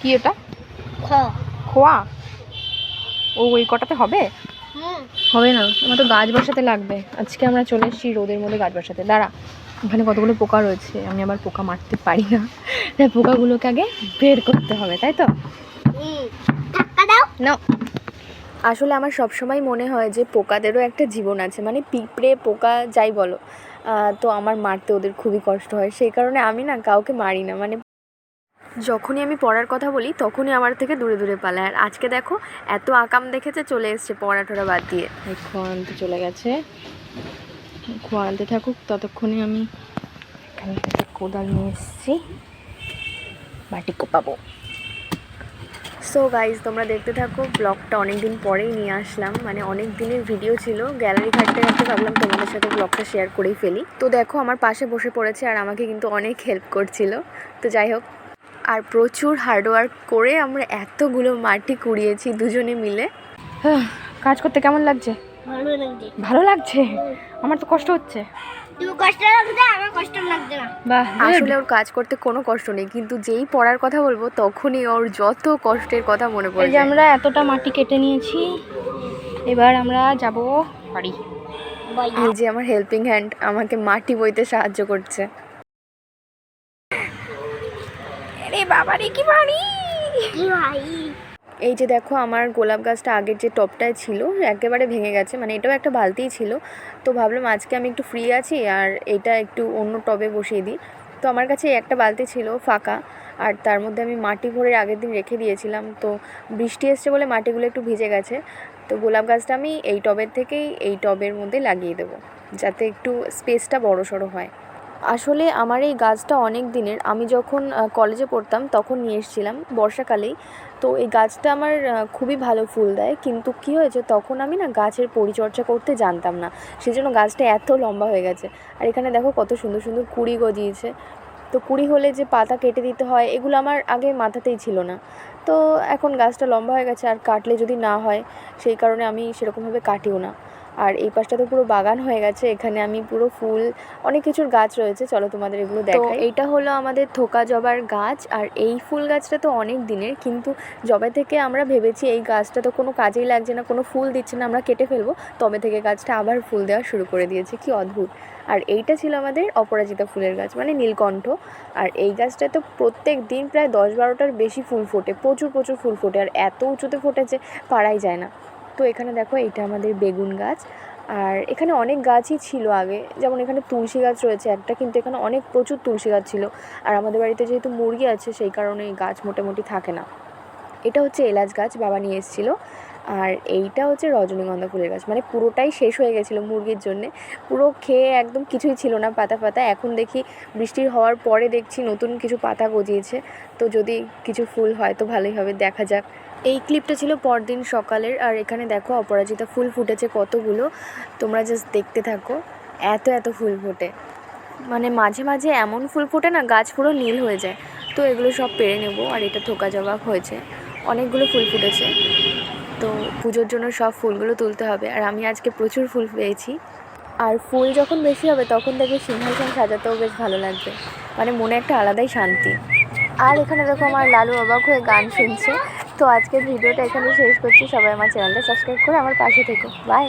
কি এটা? খোয়া? ও ওই কটাতে হবে? হবে না আমার তো গাছ বসাতে লাগবে। আজকে আমরা চলে এসেছি রোদের মধ্যে গাছ বসাতে। দাঁড়া ওখানে কতগুলো পোকা রয়েছে আমি আবার পোকা মারতে পারি না। তাই পোকাগুলোকে আগে বের করতে হবে তাই তো? না আসলে আমার সবসময় মনে হয় যে পোকাদেরও একটা জীবন আছে মানে পিঁপড়ে পোকা যাই বলো। তো আমার মারতে ওদের খুবই কষ্ট হয় সেই কারণে আমি না কাউকে মারি না মানে যখনই আমি পড়ার কথা বলি তখনই আমার থেকে দূরে দূরে পালায়। আর আজকে দেখো এত আকাম দেখেছে চলে এসছে পড়া টড়া বাদ দিয়ে। খোয়া আনতে চলে গেছে। খোয়া আনতে থাকুক ততক্ষণে আমি এখান থেকে কোদাল নিয়ে এসেছি। বাটি কোপাবো। সো গাইজ তোমরা দেখতে থাকো ব্লগটা অনেক দিন পরেই নিয়ে আসলাম। মানে অনেক দিনের ভিডিও ছিল গ্যালারি ঘাটতে ঘাটতে ভাবলাম তোমাদের সাথে ব্লগটা শেয়ার করেই ফেলি। তো দেখো আমার পাশে বসে পড়েছে আর আমাকে কিন্তু অনেক হেল্প করছিল। তো যাই হোক আর প্রচুর হার্ডওয়ার্ক করে আমরা এতগুলো মাটি কুড়িয়েছি দুজনে মিলে। কাজ করতে কেমন লাগছে? ভালো লাগছে। ভালো লাগছে? আমার তো কষ্ট হচ্ছে। আসলে ওর কাজ করতে কোনো কষ্ট নেই কিন্তু যেই পড়ার কথা বলব তখনই ওর যত কষ্টের কথা মনে পড়ে যে আমরা এতটা মাটি কেটে নিয়েছি এবার আমরা যাব বাড়ি। এই যে আমার হেল্পিং হ্যান্ড আমাকে মাটি বইতে সাহায্য করছে। আরে বাবা রে কি বাড়ি এই যে দেখো আমার গোলাপ গাছটা আগের যে টপটায় ছিল একেবারে ভেঙে গেছে মানে এটাও একটা বালতিই ছিল। তো ভাবলাম আজকে আমি একটু ফ্রি আছি আর এটা একটু অন্য টবে বসিয়ে দিই। তো আমার কাছে একটা বালতি ছিল ফাঁকা আর তার মধ্যে আমি মাটি ভরে আগের দিন রেখে দিয়েছিলাম। তো বৃষ্টি এসছে বলে মাটিগুলো একটু ভিজে গেছে। তো গোলাপ গাছটা আমি এই টবের থেকেই এই টবের মধ্যে লাগিয়ে দেবো যাতে একটু স্পেসটা বড় সড়ো হয়। আসলে আমার এই গাছটা অনেক দিনের। আমি যখন কলেজে পড়তাম তখন নিয়ে এসেছিলাম বর্ষাকালেই। তো এই গাছটা আমার খুবই ভালো ফুল দেয়। কিন্তু কি হয়েছে তখন আমি না গাছের পরিচর্যা করতে জানতাম না। সেই জন্য গাছটা এত লম্বা হয়ে গেছে। আর এখানে দেখো কত সুন্দর সুন্দর কুড়ি গজিয়েছে। তো কুড়ি হলে যে পাতা কেটে দিতে হয়, এগুলো আমার আগে মাথাতেই ছিল না। তো এখন গাছটা লম্বা হয়ে গেছে, আর কাটলে যদি না হয়, সেই কারণে আমি সেরকমভাবে কাটিও না। আর এই পাশটা তো পুরো বাগান হয়ে গেছে এখানে আমি পুরো ফুল অনেক কিছুর গাছ রয়েছে চলো তোমাদের এগুলো দেখাই। এইটা হলো আমাদের থোকা জবার গাছ আর এই ফুল গাছটা তো অনেক দিনের কিন্তু জবে থেকে আমরা ভেবেছি এই গাছটা তো কোনো কাজেই লাগছে না কোনো ফুল দিচ্ছে না আমরা কেটে ফেলব তবে থেকে গাছটা আবার ফুল দেওয়া শুরু করে দিয়েছে কি অদ্ভুত। আর এইটা ছিল আমাদের অপরাজিতা ফুলের গাছ মানে নীলকণ্ঠ। আর এই গাছটায় তো প্রত্যেক দিন প্রায় দশ বারোটার বেশি ফুল ফোটে প্রচুর প্রচুর ফুল ফোটে আর এত উঁচুতে ফোটেছে পারাই যায় না। তো এখানে দেখো এটা আমাদের বেগুন গাছ। আর এখানে অনেক গাছই ছিল আগে। যেমন এখানে তুলসী গাছ রয়েছে একটা, কিন্তু এখানে অনেক প্রচুর তুলসী গাছ ছিল। আর আমাদের বাড়িতে যেহেতু মুরগি আছে, সেই কারণে গাছ মোটামুটি থাকে না। এটা হচ্ছে এলাচ গাছ, বাবা নিয়ে এসেছিল। আর এইটা হচ্ছে রজনীগন্ধা ফুলের গাছ। মানে পুরোটাই শেষ হয়ে গেছিল মুরগির জন্যে। পুরো খেয়ে একদম কিছুই ছিল না পাতা পাতা। এখন দেখি বৃষ্টির হওয়ার পরে দেখছি নতুন কিছু পাতা গজিয়েছে। তো যদি কিছু ফুল হয় তো ভালোই হবে, দেখা যাক। এই ক্লিপটা ছিল পরদিন সকালের। আর এখানে দেখো অপরাজিতা ফুল ফুটেছে কতগুলো। তোমরা জাস্ট দেখতে থাকো। এত এত ফুল ফোটে। মানে মাঝে মাঝে এমন ফুল ফোটে না, গাছ পুরো নীল হয়ে যায়। তো এগুলো সব পেরে নেব। আর এটা থোকা জবাব হয়েছে। অনেকগুলো ফুল ফুটেছে। তো পুজোর জন্য সব ফুলগুলো তুলতে হবে। আর আমি আজকে প্রচুর ফুল পেয়েছি। আর ফুল যখন বেশি হবে, তখন দেখবে সিংহাসন সাজাতেও বেশ ভালো লাগবে। মানে মনে একটা আলাদাই শান্তি। আর এখানে দেখো আমার লালু অবাক হয়ে গান শুনছে। তো আজকের ভিডিওটা এখানে শেষ করছি। সবাই আমার চ্যানেলটা সাবস্ক্রাইব করে আমার পাশে থেকো। বাই